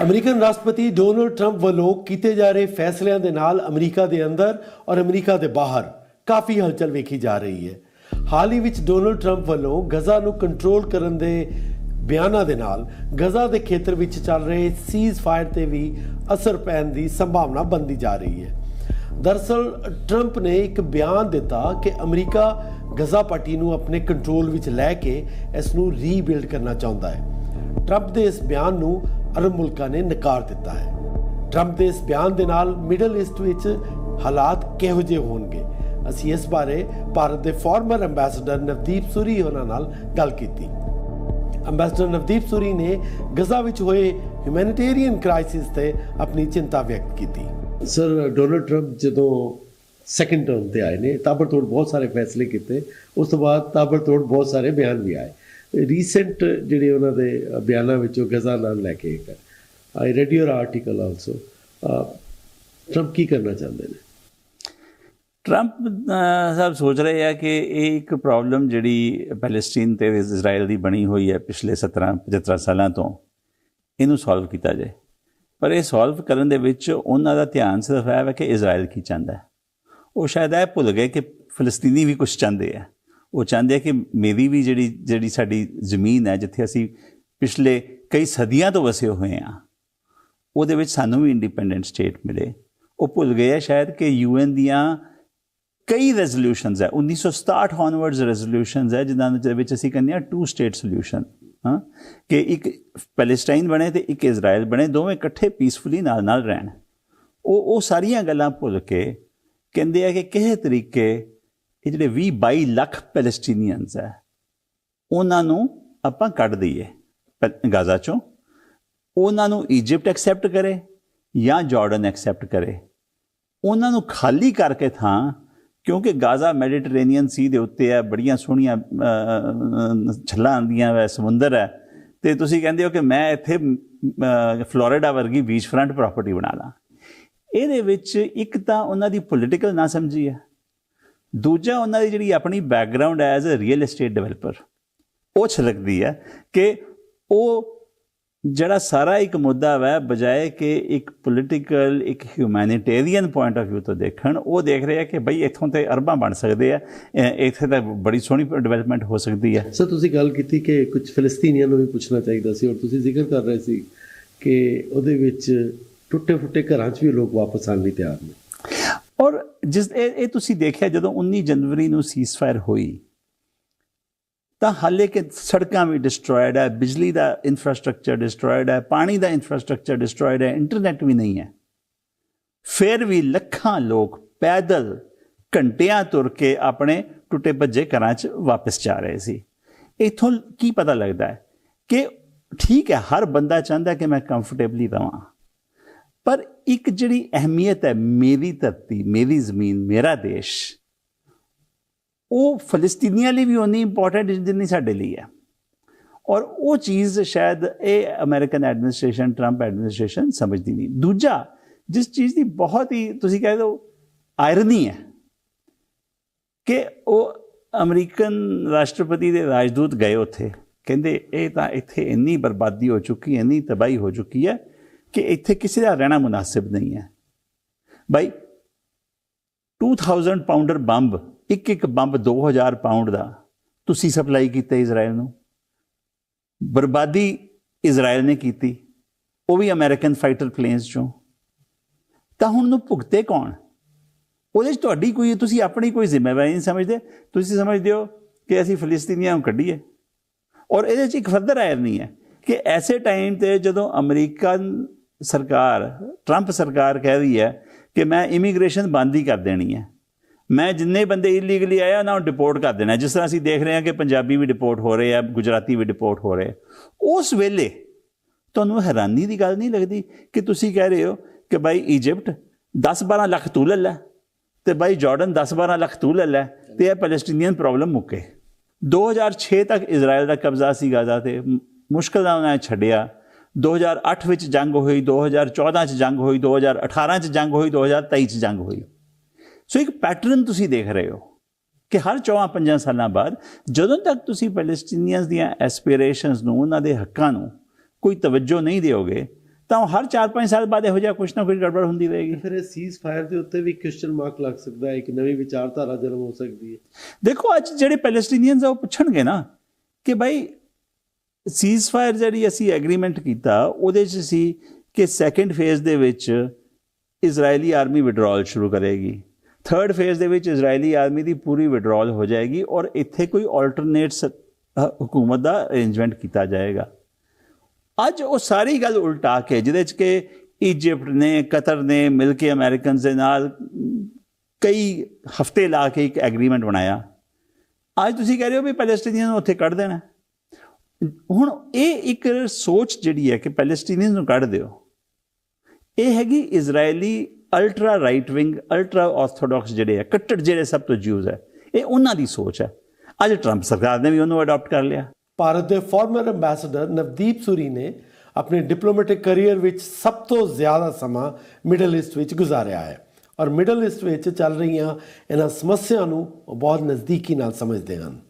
American ਰਾਸ਼ਟਰਪਤੀ Donald Trump ਵੱਲੋਂ ਕੀਤੇ ਜਾ ਰਹੇ ਫੈਸਲਿਆਂ ਦੇ ਨਾਲ ਅਮਰੀਕਾ ਦੇ ਅੰਦਰ ਔਰ ਅਮਰੀਕਾ ਦੇ ਬਾਹਰ ਕਾਫੀ ਹਲਚਲ ਵੇਖੀ ਜਾ ਰਹੀ ਹੈ। ਹਾਲ ਹੀ ਵਿੱਚ ਡੋਨਲਡ ਟਰੰਪ ਵੱਲੋਂ ਗਜ਼ਾ ਨੂੰ ਕੰਟਰੋਲ ਕਰਨ ਦੇ ਬਿਆਨਾਂ ਦੇ ਨਾਲ ਗਜ਼ਾ ਦੇ ਖੇਤਰ ਵਿੱਚ ਚੱਲ ਰਹੇ ਸੀਜ਼ ਫਾਇਰ ਤੇ ਵੀ ਅਸਰ ਪੈਣ ਦੀ ਸੰਭਾਵਨਾ ਬਣਦੀ ਜਾ ਰਹੀ ਹੈ। ਦਰਸਲ, ਟਰੰਪ ਨੇ ਇੱਕ ਬਿਆਨ ਦਿੱਤਾ ਕਿ ਅਮਰੀਕਾ ਗਜ਼ਾ ਪੱਟੀ ਨੂੰ ਆਪਣੇ ਕੰਟਰੋਲ ਵਿੱਚ ਲੈ ਕੇ ਇਸ ਨੂੰ ਰੀਬਿਲਡ ਕਰਨਾ ਚਾਹੁੰਦਾ ਹੈ। ਟਰੰਪ ਦੇ ਇਸ ਬਿਆਨ ਨੂੰ ਅਰਬ ਮੁਲਕਾਂ ਨੇ ਨਕਾਰ ਦਿੱਤਾ ਹੈ। ਟਰੰਪ ਦੇ ਇਸ ਬਿਆਨ ਦੇ ਨਾਲ ਮਿਡਲ ਈਸਟ ਵਿੱਚ ਹਾਲਾਤ ਕਿਹੋ ਜਿਹੇ ਹੋਣਗੇ? ਅਸੀਂ ਇਸ ਬਾਰੇ ਭਾਰਤ ਦੇ ਫਾਰਮਰ ਐਮਬੈਸਡਰ ਨਵਦੀਪ ਸੂਰੀ ਹੋਣਾ ਨਾਲ ਗੱਲ ਕੀਤੀ। ਐਮਬੈਸਡਰ ਨਵਦੀਪ ਸੂਰੀ ਨੇ ਗਜ਼ਾ ਵਿੱਚ ਹੋਏ ਹਿਊਮੈਨਿਟੇਰੀਅਨ ਕ੍ਰਾਈਸਿਸ ਤੇ ਆਪਣੀ ਚਿੰਤਾ ਵਿਅਕਤ ਕੀਤੀ। ਸਰ ਡੋਨਲਡ ਟਰੰਪ ਜਦੋਂ ਸੈਕੰਡ ਟਰਮ ਤੇ ਆਏ ਨੇ, ਤਾਬੜਤੋੜ ਬਹੁਤ ਸਾਰੇ ਫੈਸਲੇ ਕੀਤੇ, ਉਸ ਤੋਂ ਬਾਅਦ ਤਾਬੜਤੋੜ ਬਹੁਤ ਸਾਰੇ ਬਿਆਨ ਵੀ ਆਏ। ਰੀਸੈਂਟ ਜਿਹੜੇ ਉਹਨਾਂ ਦੇ ਅ, ਬਿਆਨਾਂ ਵਿੱਚੋਂ ਗਜ਼ਾ ਨਾਲ ਲੈ ਕੇ ਇੱਕ I read your article also Trump ਕੀ ਕਰਨਾ ਚਾਹੁੰਦੇ ਨੇ? ਟਰੰਪ ਸਾਹਿਬ ਸੋਚ ਰਹੇ ਆ ਕਿ ਇਹ ਇੱਕ ਪ੍ਰੋਬਲਮ ਜਿਹੜੀ ਪੈਲਸਟੀਨ ਤੇ ਇਜ਼ਰਾਈਲ ਦੀ ਬਣੀ ਹੋਈ ਹੈ ਪਿਛਲੇ 17 75 ਸਾਲਾਂ ਤੋਂ ਇਹਨੂੰ ਸੋਲਵ ਕੀਤਾ ਜਾਏ। ਪਰ ਇਹ ਸੋਲਵ ਕਰਨ ਦੇ ਵਿੱਚ ਉਹਨਾਂ ਦਾ ਧਿਆਨ ਸਿਰਫ ਇਹ ਹੈ ਕਿ ਇਜ਼ਰਾਈਲ ਕੀ ਚਾਹੁੰਦਾ ਹੈ। ਉਹ ਸ਼ਾਇਦ ਇਹ ਭੁੱਲ ਗਏ ਕਿ ਫਲਸਤੀਨੀ ਵੀ ਕੁਝ ਚਾਹੁੰਦੇ ਆ। ਉਹ ਚਾਹੁੰਦੇ ਆ ਕਿ ਮੇਰੀ ਵੀ ਜਿਹੜੀ ਜਿਹੜੀ ਸਾਡੀ ਜ਼ਮੀਨ ਹੈ, ਜਿੱਥੇ ਅਸੀਂ ਪਿਛਲੇ ਕਈ ਸਦੀਆਂ ਤੋਂ ਵਸੇ ਹੋਏ ਆ ਉਹਦੇ ਵਿੱਚ ਸਾਨੂੰ ਵੀ ਇੰਡੀਪੈਂਡੈਂਟ ਸਟੇਟ ਮਿਲੇ। ਉਹ ਭੁੱਲ ਗਏ ਆ ਸ਼ਾਇਦ ਕਿ ਯੂਐਨ ਦੀਆਂ ਕਈ ਰੈਜ਼ੋਲੂਸ਼ਨਸ ਹੈ। 1967 ਔਨਵਰਡਸ ਰੈਜ਼ੋਲੂਸ਼ਨਸ ਹੈ, ਜਿਨ੍ਹਾਂ ਦੇ ਵਿੱਚ ਅਸੀਂ ਕਹਿੰਦੇ ਆ ਟੂ ਸਟੇਟ ਸੋਲੂਸ਼ਨ ਹਾਂ। ਕਿ ਇੱਕ ਪੈਲੇਸਟਾਈਨ ਬਣੇ ਤੇ ਇੱਕ ਇਜ਼ਰਾਈਲ ਬਣੇ, ਦੋਵੇਂ ਇਕੱਠੇ ਪੀਸਫੁਲੀ ਨਾਲ ਨਾਲ ਰਹਿਣ। ਉਹ ਉਹ ਸਾਰੀਆਂ ਗੱਲਾਂ ਭੁੱਲ ਕੇ ਕਹਿੰਦੇ ਆ ਕਿ ਕਿਸੇ ਤਰੀਕੇ ਇਹ ਜਿਹੜੇ 20 22 ਲੱਖ ਪੈਲਸਟੀਨੀਅਨਸ ਹੈ ਉਹਨਾਂ ਨੂੰ ਆਪਾਂ ਕੱਢ ਦਈਏ ਪ- ਗਾਜ਼ਾ ਚੋਂ। ਉਹਨਾਂ ਨੂੰ ਇਜਿਪਟ ਐਕਸੈਪਟ ਕਰੇ ਜਾਂ ਜਾਰਡਨ ਐਕਸੈਪਟ ਕਰੇ। ਉਹਨਾਂ ਨੂੰ ਖਾਲੀ ਕਰਕੇ ਥਾਂ ਕਿਉਂਕਿ ਗਾਜ਼ਾ ਮੈਡੀਟਰੇਨੀਅਨ ਸੀ ਦੇ ਉੱਤੇ ਹੈ ਬੜੀਆਂ ਸੋਹਣੀਆਂ ਛੱਲਾਂ ਆਉਂਦੀਆਂ ਵੈ ਸਮੁੰਦਰ ਹੈ। ਤੇ ਤੁਸੀਂ ਕਹਿੰਦੇ ਹੋ ਕਿ ਮੈਂ ਇੱਥੇ ਅਹ, ਫਲੋਰੀਡਾ ਵਰਗੀ ਬੀਚ ਫਰੰਟ ਪ੍ਰਾਪਰਟੀ ਬਣਾ ਲਾਂ। ਇਹਦੇ ਵਿੱਚ ਇੱਕ ਤਾਂ ਉਹਨਾਂ ਦੀ ਪੋਲਿਟੀਕਲ ਨਾ ਸਮਝੀ ਹੈ ਦੂਜਾ ਉਹਨਾਂ ਦੀ ਜਿਹੜੀ ਆਪਣੀ background as a real estate developer ਉਹ ਛਲਕਦੀ ਹੈ ਕਿ ਉਹ ਜਿਹੜਾ ਸਾਰਾ ਇੱਕ ਮੁੱਦਾ ਹੈ ਬਜਾਏ ਕਿ ਇੱਕ ਪੋਲਿਟੀਕਲ ਇੱਕ ਹਿਊਮੈਨਿਟੇਰੀਅਨ ਪੁਆਇੰਟ ਆਫ View ਤੋਂ ਦੇਖਣ, ਉਹ ਦੇਖ ਰਹੇ ਆ ਕਿ ਬਈ ਇੱਥੋਂ ਤੇ ਅਰਬਾਂ ਬਣ ਸਕਦੇ ਆ ਇੱਥੇ ਤਾਂ ਬੜੀ ਸੋਹਣੀ ਡਿਵੈਲਪਮੈਂਟ ਹੋ ਸਕਦੀ ਹੈ ਸਰ ਤੁਸੀਂ ਗੱਲ ਕੀਤੀ ਕਿ ਕੁਝ ਫਿਲਸਤੀਨੀਆਂ ਨੂੰ ਵੀ ਪੁੱਛਣਾ ਚਾਹੀਦਾ ਸੀ ਔਰ ਤੁਸੀਂ ਜ਼ਿਕਰ ਕਰ ਰਹੇ ਸੀ ਕਿ ਉਹਦੇ ਵਿੱਚ ਟੁੱਟੇ ਫੁੱਟੇ ਘਰਾਂ 'ਚ ਵੀ ਲੋਕ ਵਾਪਸ ਆਉਣ ਲਈ ਤਿਆਰ ਨੇ। ਔਰ ਜਿਸ ਇਹ ਇਹ ਤੁਸੀਂ ਦੇਖਿਆ ਜਦੋਂ 19 ਜਨਵਰੀ ਨੂੰ ਸੀਜ਼ਫਾਇਰ ਹੋਈ, ਤਾਂ ਹਾਲੇ ਕਿ ਸੜਕਾਂ ਵੀ ਡਿਸਟਰੋਇਡ ਹੈ, ਬਿਜਲੀ ਦਾ ਇਨਫਰਾਸਟ੍ਰਕਚਰ ਡਿਸਟਰੋਇਡ ਹੈ, ਪਾਣੀ ਦਾ ਇਨਫਰਾਸਟ੍ਰਕਚਰ ਡਿਸਟਰੋਇਡ ਹੈ ਇੰਟਰਨੈਟ ਵੀ ਨਹੀਂ ਹੈ। ਫਿਰ ਵੀ ਲੱਖਾਂ ਲੋਕ ਪੈਦਲ ਘੰਟਿਆਂ ਤੁਰ ਕੇ ਆਪਣੇ ਟੁੱਟੇ ਭੱਜੇ ਘਰਾਂ 'ਚ ਵਾਪਸ ਜਾ ਰਹੇ ਸੀ। ਇਥੋਂ ਕੀ ਪਤਾ ਲੱਗਦਾ ਹੈ ਕਿ ਠੀਕ ਹੈ, ਹਰ ਬੰਦਾ ਚਾਹੁੰਦਾ ਕਿ ਮੈਂ ਕੰਫਰਟੇਬਲੀ ਰਵਾਂ। ਪਰ ਇੱਕ ਜਿਹੜੀ ਅਹਿਮੀਅਤ ਹੈ ਮੇਰੀ ਧਰਤੀ, ਮੇਰੀ ਜ਼ਮੀਨ, ਮੇਰਾ ਦੇਸ਼, ਉਹ ਫਲਸਤੀਨੀਆਂ ਲਈ ਵੀ ਉਨੀ ਇੰਪੋਰਟੈਂਟ ਜਿੰਨੀ ਸਾਡੇ ਲਈ ਹੈ। ਔਰ ਉਹ ਚੀਜ਼ ਸ਼ਾਇਦ ਇਹ ਅਮਰੀਕਨ ਐਡਮਿਨਿਸਟ੍ਰੇਸ਼ਨ ਟਰੰਪ ਐਡਮਿਨਿਸਟ੍ਰੇਸ਼ਨ ਸਮਝਦੀ ਨਹੀਂ। ਦੂਜਾ, ਜਿਸ ਚੀਜ਼ ਦੀ ਬਹੁਤ ਹੀ ਤੁਸੀਂ ਕਹਿ ਦੋ ਆਇਰਨੀ ਹੈ ਕਿ ਉਹ ਅਮਰੀਕਨ ਰਾਸ਼ਟਰਪਤੀ ਦੇ ਰਾਜਦੂਤ ਗਏ ਉੱਥੇ। ਕਹਿੰਦੇ, ਇਹ ਤਾਂ ਇੱਥੇ ਇੰਨੀ ਬਰਬਾਦੀ ਹੋ ਚੁੱਕੀ ਹੈ, ਇੰਨੀ ਤਬਾਹੀ ਹੋ ਚੁੱਕੀ ਹੈ ਕਿ ਇੱਥੇ ਕਿਸੇ ਦਾ ਰਹਿਣਾ ਮੁਨਾਸਿਬ ਨਹੀਂ ਹੈ। ਬਾਈ 2000 ਪਾਉਂਡਰ ਬੰਬ, ਇੱਕ ਇੱਕ ਬੰਬ 2000 ਪਾਉਂਡ ਦਾ ਤੁਸੀਂ ਸਪਲਾਈ ਕੀਤਾ ਇਜ਼ਰਾਈਲ ਨੂੰ। ਬਰਬਾਦੀ ਇਜ਼ਰਾਈਲ ਨੇ ਕੀਤੀ, ਉਹ ਵੀ ਅਮਰੀਕਨ ਫਾਈਟਰ ਪਲੇਨਸ ਚੋਂ। ਤਾਂ ਹੁਣ ਨੂੰ ਭੁਗਤੇ ਕੌਣ? ਉਹਦੇ 'ਚ ਤੁਹਾਡੀ ਕੋਈ, ਤੁਸੀਂ ਆਪਣੀ ਕੋਈ ਜ਼ਿੰਮੇਵਾਰੀ ਨਹੀਂ ਸਮਝਦੇ। ਤੁਸੀਂ ਸਮਝਦੇ ਹੋ ਕਿ ਅਸੀਂ ਫਲਸਤੀਨੀਆਂ ਨੂੰ ਕੱਢੀਏ। ਔਰ ਇਹਦੇ 'ਚ ਇੱਕ ਫਰਦਰ ਆਇਰ ਨਹੀਂ ਹੈ ਕਿ ਐਸੇ ਟਾਈਮ ਤੇ ਜਦੋਂ ਅਮਰੀਕਨ ਸਰਕਾਰ ਟਰੰਪ ਸਰਕਾਰ ਕਹਿ ਰਹੀ ਹੈ ਕਿ ਮੈਂ ਇਮੀਗ੍ਰੇਸ਼ਨ ਬੰਦ ਹੀ ਕਰ ਦੇਣੀ ਹੈ। ਮੈਂ ਜਿੰਨੇ ਬੰਦੇ ਇਲੀਗਲੀ ਆਏ ਉਹਨਾਂ ਨੂੰ ਡਿਪੋਰਟ ਕਰ ਦੇਣਾ ਜਿਸ ਤਰ੍ਹਾਂ ਅਸੀਂ ਦੇਖ ਰਹੇ ਹਾਂ ਕਿ ਪੰਜਾਬੀ ਵੀ ਡਿਪੋਰਟ ਹੋ ਰਹੇ ਆ, ਗੁਜਰਾਤੀ ਵੀ ਡਿਪੋਰਟ ਹੋ ਰਹੇ ਉਸ ਵੇਲੇ ਤੁਹਾਨੂੰ ਹੈਰਾਨੀ ਦੀ ਗੱਲ ਨਹੀਂ ਲੱਗਦੀ ਕਿ ਤੁਸੀਂ ਕਹਿ ਰਹੇ ਹੋ ਕਿ ਭਾਈ ਇਜਿਪਟ 10-12 ਲੱਖ ਤੂੰ ਲੈ ਲੈ ਤੇ ਭਾਈ ਜਾਰਡਨ 10-12 ਲੱਖ ਤੂੰ ਲੈ ਲੈ ਤੇ ਇਹ ਪੈਲੇਸਟੀਨੀਅਨ ਪ੍ਰੋਬਲਮ ਮੁੱਕੇ। 2006 ਤੱਕ ਇਜ਼ਰਾਈਲ ਦਾ ਕਬਜ਼ਾ ਸੀ ਗਾਜ਼ਾ ਤੇ। ਮ- ਮੁਸ਼ਕਲ ਨਾਲ ਉਹਨਾਂ ਨੇ ਛੱਡਿਆ। 2008 ਵਿੱਚ ਜੰਗ ਹੋਈ 2014 ਚ ਜੰਗ ਹੋਈ 2018 ਚ ਜੰਗ ਹੋਈ 2023 ਚ ਜੰਗ ਹੋਈ। ਸੋ ਇੱਕ ਪੈਟਰਨ ਤੁਸੀਂ ਦੇਖ ਰਹੇ ਹੋ ਕਿ ਹਰ 4-5 ਸਾਲਾਂ ਬਾਅਦ ਜਦੋਂ ਤੱਕ ਤੁਸੀਂ ਪੈਲੇਸਟੀਨੀਅਨਸ ਦੀਆਂ ਐਸਪੀਰੇਸ਼ਨਸ ਨੂੰ ਉਹਨਾਂ ਦੇ ਹੱਕਾਂ ਨੂੰ ਕੋਈ ਤਵੱਜੋ ਨਹੀਂ ਦਿਓਗੇ ਤਾਂ ਹਰ 4-5 ਸਾਲ ਬਾਅਦ ਇਹੋ ਜਿਹਾ ਕੁਝ ਨਾ ਕੁਝ ਗੜਬੜ ਹੁੰਦੀ ਰਹੇਗੀ। ਫਿਰ ਇਹ ਸੀਜ਼ ਫਾਇਰ ਦੇ ਉੱਤੇ ਵੀ ਕੁਐਸਚਨ ਮਾਰਕ ਲੱਗ ਸਕਦਾ ਹੈ ਇੱਕ ਨਵੀਂ ਵਿਚਾਰਧਾਰਾ ਜਨਮ ਹੋ ਸਕਦੀ ਹੈ। ਦੇਖੋ ਅੱਜ ਜਿਹੜੇ ਪੈਲੇਸਟੀਨੀਅਨਸ ਆ ਉਹ ਪੁੱਛਣਗੇ ਨਾ ਕਿ ਭਾਈ ਸੀਜ਼ ਫਾਇਰ ਜਿਹੜੀ ਅਸੀਂ ਐਗਰੀਮੈਂਟ ਕੀਤਾ, ਉਹਦੇ 'ਚ ਸੀ ਕਿ ਸੈਕੰਡ ਫੇਜ਼ ਦੇ ਵਿੱਚ ਇਜ਼ਰਾਈਲੀ ਆਰਮੀ ਵਿਡਰਾਲ ਸ਼ੁਰੂ ਕਰੇਗੀ। ਥਰਡ ਫੇਜ਼ ਦੇ ਵਿੱਚ ਇਜ਼ਰਾਈਲੀ ਆਰਮੀ ਦੀ ਪੂਰੀ ਵਿਡਰਾਲ ਹੋ ਜਾਏਗੀ ਔਰ ਇੱਥੇ ਕੋਈ ਆਲਟਰਨੇਟ ਹਕੂਮਤ ਦਾ ਅਰੇਂਜਮੈਂਟ ਕੀਤਾ ਜਾਏਗਾ। ਅੱਜ ਉਹ ਸਾਰੀ ਗੱਲ ਉਲਟਾ ਕੇ, ਜਿਹਦੇ 'ਚ ਕਿ ਇਜਿਪਟ ਨੇ ਕਤਰ ਨੇ ਮਿਲ ਕੇ ਅਮਰੀਕਨਸ ਦੇ ਨਾਲ ਕਈ ਹਫ਼ਤੇ ਲਾ ਕੇ ਇੱਕ ਐਗਰੀਮੈਂਟ ਬਣਾਇਆ। ਅੱਜ ਤੁਸੀਂ ਕਹਿ ਰਹੇ ਹੋ ਵੀ ਪੈਲੇਸਟੀਨੀਅਨ ਨੂੰ ਉੱਥੇ ਕੱਢ ਦੇਣਾ। ਹੁਣ ਇਹ ਇੱਕ ਸੋਚ ਜਿਹੜੀ ਹੈ ਕਿ ਪੈਲੇਸਟੀਨੀਅਨ ਨੂੰ ਕੱਢ ਦਿਓ। ਇਹ ਹੈਗੀ Israeli ultra right wing, ultra orthodox ਜਿਹੜੇ ਆ, ਕੱਟੜ ਜਿਹੜੇ ਸਭ ਤੋਂ ਜਿਊਜ਼ ਹੈ, ਇਹ ਉਹਨਾਂ ਦੀ ਸੋਚ ਹੈ। ਅੱਜ ਟਰੰਪ ਸਰਕਾਰ ਨੇ ਵੀ ਉਹਨੂੰ ਅਡਾਪਟ ਕਰ ਲਿਆ। ਭਾਰਤ ਦੇ ਫਾਰਮਰ ਐਮਬੈਸਡਰ ਨਵਦੀਪ ਸੂਰੀ ਨੇ ਆਪਣੇ ਡਿਪਲੋਮੈਟਿਕ ਕੈਰੀਅਰ ਵਿੱਚ ਸਭ ਤੋਂ ਜ਼ਿਆਦਾ ਸਮਾਂ ਮਿਡਲ ਈਸਟ ਵਿੱਚ ਗੁਜ਼ਾਰਿਆ ਹੈ ਔਰ ਮਿਡਲ ਈਸਟ ਵਿੱਚ ਚੱਲ ਰਹੀਆਂ ਇਹਨਾਂ ਸਮੱਸਿਆ ਨੂੰ ਬਹੁਤ ਨਜ਼ਦੀਕੀ ਨਾਲ ਸਮਝਦੇ ਹਨ।